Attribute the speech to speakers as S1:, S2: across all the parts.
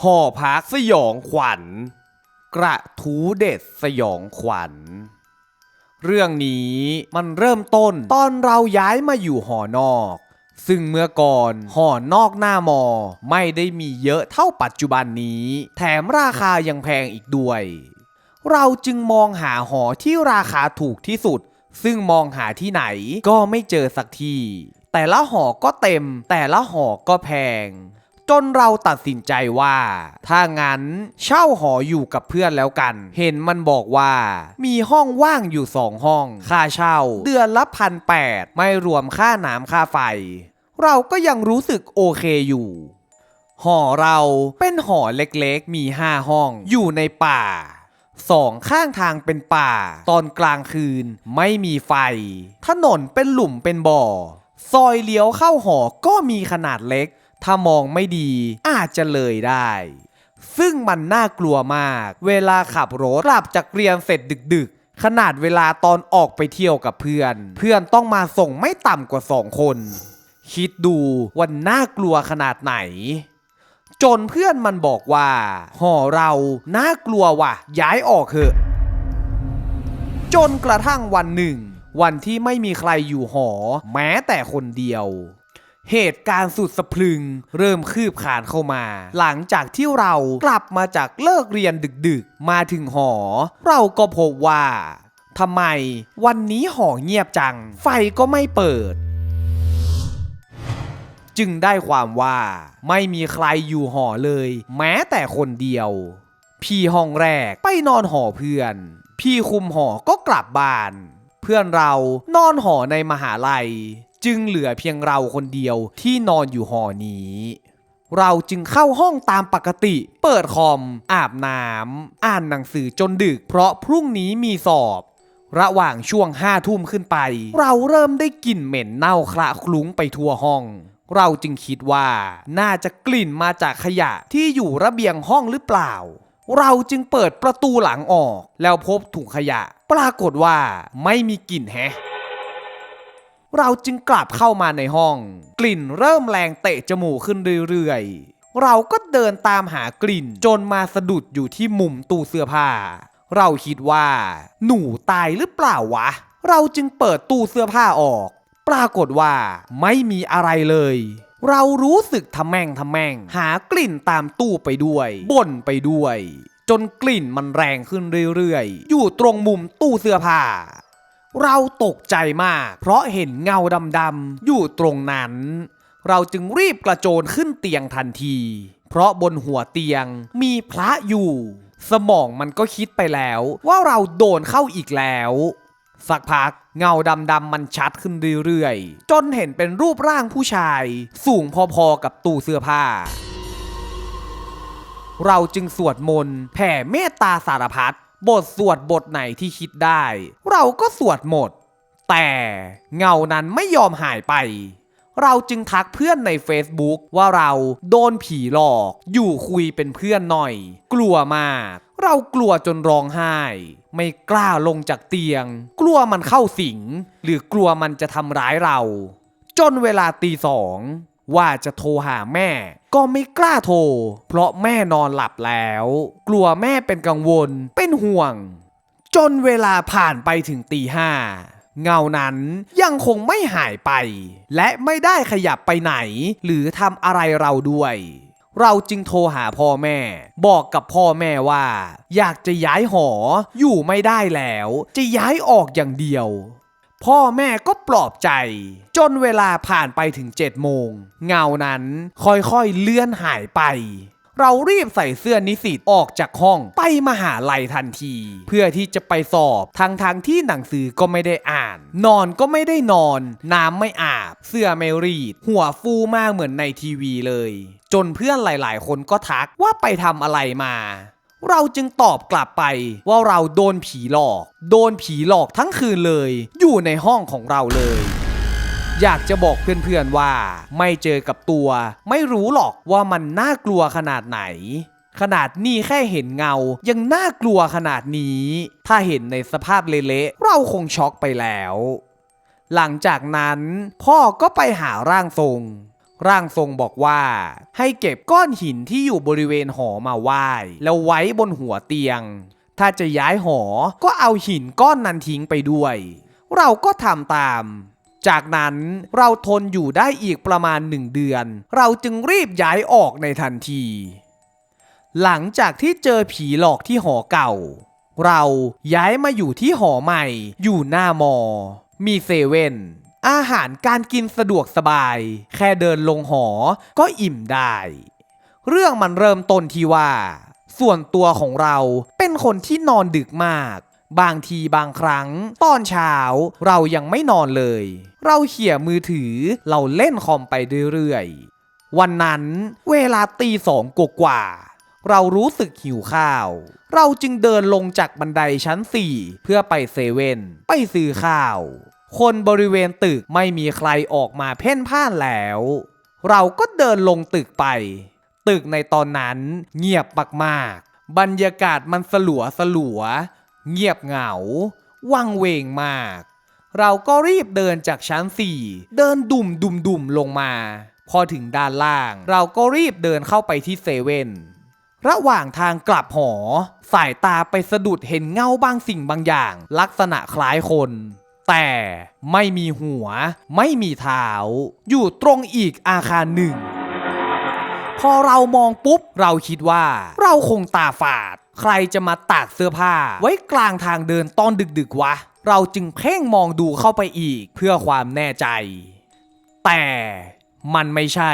S1: หอพักสยองขวัญ กระทูเด็ดสยองขวัญ เรื่องนี้มันเริ่มต้นตอนเราย้ายมาอยู่หอนอก ซึ่งเมื่อก่อนหอนอกหน้ามอไม่ได้มีเยอะเท่าปัจจุบันนี้ แถมราคายังแพงอีกด้วย เราจึงมองหาหอที่ราคาถูกที่สุด ซึ่งมองหาที่ไหนก็ไม่เจอสักทีแต่ละหอก็เต็ม แต่ละหอก็แพง จนเราตัดสินใจว่า ถ้างั้นเช่าหออยู่กับเพื่อนแล้วกัน เห็นมันบอกว่า มีห้องว่างอยู่สองห้อง ค่าเช่า เดือนละพันแปดไม่รวมค่าน้ำค่าไฟ เราก็ยังรู้สึกโอเคอยู่ หอเราเป็นหอเล็กๆ มีห้าห้อง อยู่ในป่าสองข้างทางเป็นป่า ตอนกลางคืนไม่มีไฟ ถนนเป็นหลุมเป็นบ่อ ซอยเลี้ยวเข้าหอก็มีขนาดเล็ก ถ้ามองไม่ดีอาจจะเลยได้ ซึ่งมันน่ากลัวมาก เวลาขับรถกลับจากเรียนเสร็จดึกๆ ขนาดเวลาตอนออกไปเที่ยวกับเพื่อน เพื่อนต้องมาส่งไม่ต่ำกว่าสองคน คิดดูว่าน่ากลัวขนาดไหน จนเพื่อนมันบอกว่า หอเราน่ากลัวว่ะ ย้ายออกเถอะ จนกระทั่งวันหนึ่งวันที่ไม่มีใครอยู่หอ แม้แต่คนเดียว เหตุการณ์สุดสะพรึง เริ่มคืบคลานเข้ามา หลังจากที่เรากลับมาจากเลิกเรียนดึกๆ มาถึงหอ เราก็พบว่าทำไมวันนี้หอเงียบจัง ไฟก็ไม่เปิด จึงได้ความว่า ไม่มีใครอยู่หอเลย แม้แต่คนเดียว พี่ห้องแรกไปนอนหอเพื่อน พี่คุมหอก็กลับบ้าน เพื่อนเรานอนหอในมหาลัย จึงเหลือเพียงเราคนเดียวที่นอนอยู่หอนี้ เราจึงเข้าห้องตามปกติ เปิดคอม อาบน้ำอ่านหนังสือจนดึก เพราะพรุ่งนี้มีสอบ ระหว่างช่วงห้าทุ่มขึ้นไป เราเริ่มได้กลิ่นเหม็นเน่าคละคลุ้งไปทั่วห้อง เราจึงคิดว่า น่าจะกลิ่นมาจากขยะที่อยู่ระเบียงห้องหรือเปล่าเราจึงเปิดประตูหลังออก แล้วพบถุงขยะ ปรากฏว่าไม่มีกลิ่นแฮะ เราจึงกลับเข้ามาในห้อง กลิ่นเริ่มแรงเตะจมูกขึ้นเรื่อยๆ เราก็เดินตามหากลิ่นจนมาสะดุดอยู่ที่มุมตู้เสื้อผ้า เราคิดว่า หนูตายหรือเปล่าวะ เราจึงเปิดตู้เสื้อผ้าออก ปรากฏว่าไม่มีอะไรเลย เรารู้สึกทำแม่งทำแม่ง หากลิ่นตามตู้ไปด้วยบ่นไปด้วย จนกลิ่นมันแรงขึ้นเรื่อยๆ อยู่ตรงมุมตู้เสื้อผ้า เราตกใจมาก เพราะเห็นเงาดำๆอยู่ตรงนั้น เราจึงรีบกระโจนขึ้นเตียงทันที เพราะบนหัวเตียงมีพระอยู่ สมองมันก็คิดไปแล้วว่าเราโดนเข้าอีกแล้ว สักพักเงาดำๆมันชัดขึ้นเรื่อยๆ จนเห็นเป็นรูปร่างผู้ชาย สูงพอๆกับตู้เสื้อผ้า เราจึงสวดมนต์แผ่เมตตาสารพัด บทสวดบทไหนที่คิดได้ เราก็สวดหมด แต่เงานั้นไม่ยอมหายไป เราจึงทักเพื่อนใน Facebook ว่าเราโดนผีหลอก อยู่คุยเป็นเพื่อนหน่อย กลัวมาก เรากลัวจนร้องไห้ ไม่กล้าลงจากเตียง กลัวมันเข้าสิง หรือกลัวมันจะทำร้ายเรา จนเวลาตีสองว่าจะโทรหาแม่ ก็ไม่กล้าโทร เพราะแม่นอนหลับแล้ว กลัวแม่เป็นกังวล เป็นห่วง จนเวลาผ่านไปถึงตีห้าเงานั้นยังคงไม่หายไป และไม่ได้ขยับไปไหน หรือทำอะไรเราด้วย เราจึงโทรหาพ่อแม่ บอกกับพ่อแม่ว่า อยากจะย้ายหออยู่ไม่ได้แล้ว จะย้ายออกอย่างเดียว พ่อแม่ก็ปลอบใจ จนเวลาผ่านไปถึง7โมง เงานั้นค่อยๆเลื่อนหายไป เรารีบใส่เสื้อนิสิตออกจากห้องไปมหาลัยทันที เพื่อที่จะไปสอบทั้งทางที่หนังสือก็ไม่ได้อ่าน นอนก็ไม่ได้นอน น้ำไม่อาบ เสื้อไม่รีด หัวฟูมากเหมือนในทีวีเลย จนเพื่อนหลายๆ คนก็ทักว่าไปทำอะไรมา เราจึงตอบกลับไปว่าเราโดนผีหลอก โดนผีหลอกทั้งคืนเลย อยู่ในห้องของเราเลย อยากจะบอกเพื่อนๆว่า ไม่เจอกับตัว ไม่รู้หรอกว่ามันน่ากลัวขนาดไหน ขนาดนี่แค่เห็นเงา ยังน่ากลัวขนาดนี้ ถ้าเห็นในสภาพเละๆเราคงช็อกไปแล้ว หลังจากนั้น พ่อก็ไปหาร่างทรง ร่างทรงบอกว่า ให้เก็บก้อนหินที่อยู่บริเวณหอมาไหว้แล้วไว้บนหัวเตียง ถ้าจะย้ายหอก็เอาหินก้อนนั้นทิ้งไปด้วย เราก็ทำตาม จากนั้นเราทนอยู่ได้อีกประมาณหนึ่งเดือน เราจึงรีบย้ายออกในทันที หลังจากที่เจอผีหลอกที่หอเก่า เราย้ายมาอยู่ที่หอใหม่ อยู่หน้ามอ มีเซเว่น อาหารการกินสะดวกสบาย แค่เดินลงหอ ก็อิ่มได้ เรื่องมันเริ่มต้นที่ว่า ส่วนตัวของเราเป็นคนที่นอนดึกมาก บางทีบางครั้ง ตอนเช้าเรายังไม่นอนเลย เราเขี่ยมือถือเราเล่นคอมไปเรื่อยๆ วันนั้นเวลาตีสองกว่า เรารู้สึกหิวข้าว เราจึงเดินลงจากบันไดชั้น4เพื่อไปเซเว่นไปซื้อข้าว คนบริเวณตึกไม่มีใครออกมาเพ่นพ่านแล้ว เราก็เดินลงตึกไป ตึกในตอนนั้นเงียบมากๆบรรยากาศมันสลัวสลัว เงียบเหงา วังเวงมาก เราก็รีบเดินจากชั้น4เดินดุ่มดุ่มดุ่มลงมา พอถึงด้านล่าง เราก็รีบเดินเข้าไปที่เซเว่นระหว่างทางกลับหอ สายตาไปสะดุดเห็นเงาบางสิ่งบางอย่าง ลักษณะคล้ายคน แต่ไม่มีหัว ไม่มีเท้า อยู่ตรงอีกอาคารหนึ่ง พอเรามองปุ๊บ เราคิดว่า เราคงตาฝาด ใครจะมาตากเสื้อผ้า ไว้กลางทางเดินตอนดึกๆวะ เราจึงเพ่งมองดูเข้าไปอีกเพื่อความแน่ใจ แต่มันไม่ใช่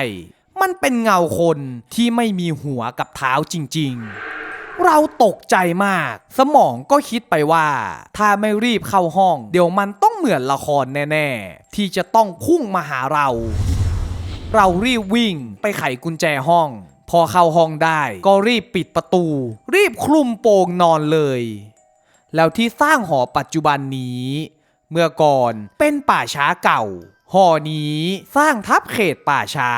S1: มันเป็นเงาคนที่ไม่มีหัวกับเท้าจริง ๆ เราตกใจมาก สมองก็คิดไปว่า ถ้าไม่รีบเข้าห้อง เดี๋ยวมันต้องเหมือนละครแน่ ๆ ที่จะต้องพุ่งมาหาเรา เรารีบวิ่งไปไขกุญแจห้อง พอเข้าห้องได้ก็รีบปิดประตู รีบคลุมโปงนอนเลย แล้วที่สร้างหอปัจจุบันนี้ เมื่อก่อนเป็นป่าช้าเก่า หอนี้สร้างทับเขตป่าช้า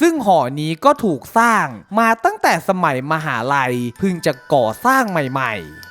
S1: ซึ่งหอนี้ก็ถูกสร้างมาตั้งแต่สมัยมหาลัยเพิ่งจะก่อสร้างใหม่ ๆ